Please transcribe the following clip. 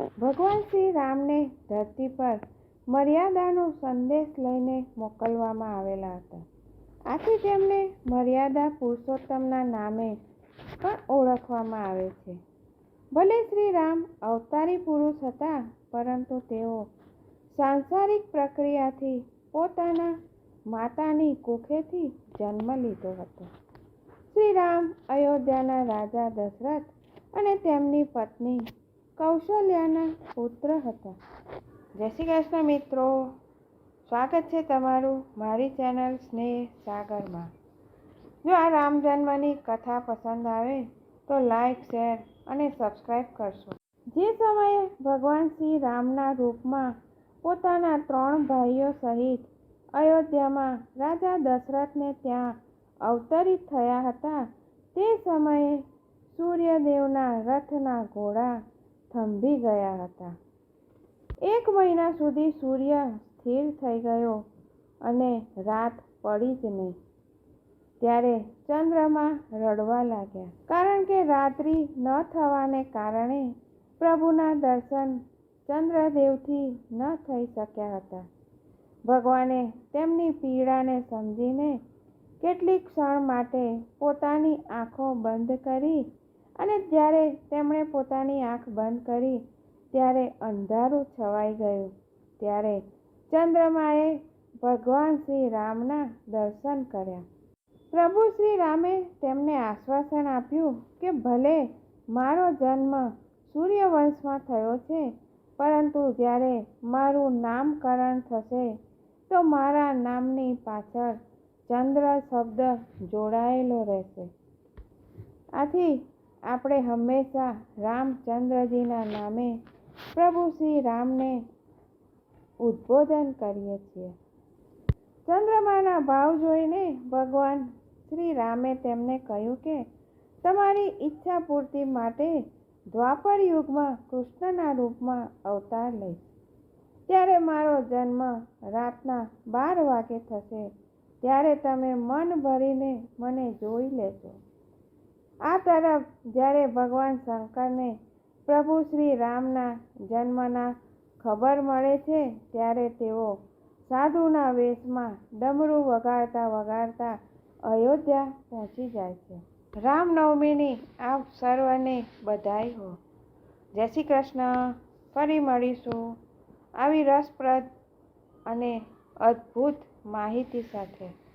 ભગવાન શ્રી રામને ધરતી પર મર્યાદાનો સંદેશ લઈને મોકલવામાં આવેલા હતા. આથી તેમને મર્યાદા પુરુષોત્તમના નામે પણ ઓળખવામાં આવે છે. ભલે શ્રી રામ અવતારી પુરુષ હતા, પરંતુ તેઓ સાંસારિક પ્રક્રિયાથી પોતાના માતાની કુખેથી જન્મ લીધો હતો. શ્રી રામ અયોધ્યાના રાજા દશરથ અને તેમની પત્ની કૌશલ્યાના પુત્ર હતા. જય શ્રી કૃષ્ણ મિત્રો. સ્વાગત છે તમારું મારી ચેનલ સ્નેહ સાગરમાં. જો આ રામ જન્મની કથા પસંદ આવે તો લાઈક, શેર અને સબસ્ક્રાઈબ કરશો. જે સમયે ભગવાન શ્રી રામના રૂપમાં પોતાના ત્રણ ભાઈઓ સહિત અયોધ્યામાં રાજા દશરથને ત્યાં અવતરિત થયા હતા, તે સમયે સૂર્યદેવના રથના ઘોડા થંભી ગયા હતા. એક મહિના સુધી સૂર્ય સ્થિર થઈ ગયો અને રાત પડી જ નહીં. ત્યારે ચંદ્રમાં રડવા લાગ્યા. કારણ કે રાત્રિ ન થવાને કારણે પ્રભુના દર્શન ચંદ્રદેવથી ન થઈ શક્યા હતા. ભગવાને તેમની પીડાને સમજીને કેટલીક ક્ષણ માટે પોતાની આંખો બંધ કરી જ્યારે તેમણે પોતાની આંખ બંધ કરી, ત્યારે અંધારું છવાઈ ગયું. ત્યારે ચંદ્રમાએ ભગવાન શ્રી રામના દર્શન કર્યા. પ્રભુ શ્રી રામે તેમને આશ્વાસન આપ્યું કે ભલે મારો જન્મ સૂર્યવંશમાં થયો છે, પરંતુ જ્યારે મારું નામકરણ થશે, તો મારા નામની પાછળ ચંદ્ર શબ્દ જોડાયેલો રહેશે. આથી આપણે હંમેશા રામચંદ્રજીના નામે પ્રભુ શ્રી રામને ઉદ્બોધન કરીએ છીએ. ચંદ્રમાના ભાવ જોઈને ભગવાન શ્રી રામે તેમને કહ્યું કે, તમારી ઈચ્છા પૂર્તિ માટે દ્વાપર યુગમાં કૃષ્ણના રૂપમાં અવતાર લઈશ. ત્યારે મારો જન્મ રાતના બાર વાગે થશે. ત્યારે તમે મન ભરીને મને જોઈ લેશો આ તરફ જ્યારે ભગવાન શંકરને પ્રભુ શ્રી રામના જન્મના ખબર મળે છે, ત્યારે તેઓ સાધુના વેશમાં ડમરું વગાડતા વગાડતા અયોધ્યા પહોંચી જાય છે. રામનવમીની આપ સર્વને બધાઈ હો. જય શ્રી કૃષ્ણ. ફરી મળીશું આવી રસપ્રદ અને અદ્ભુત માહિતી સાથે.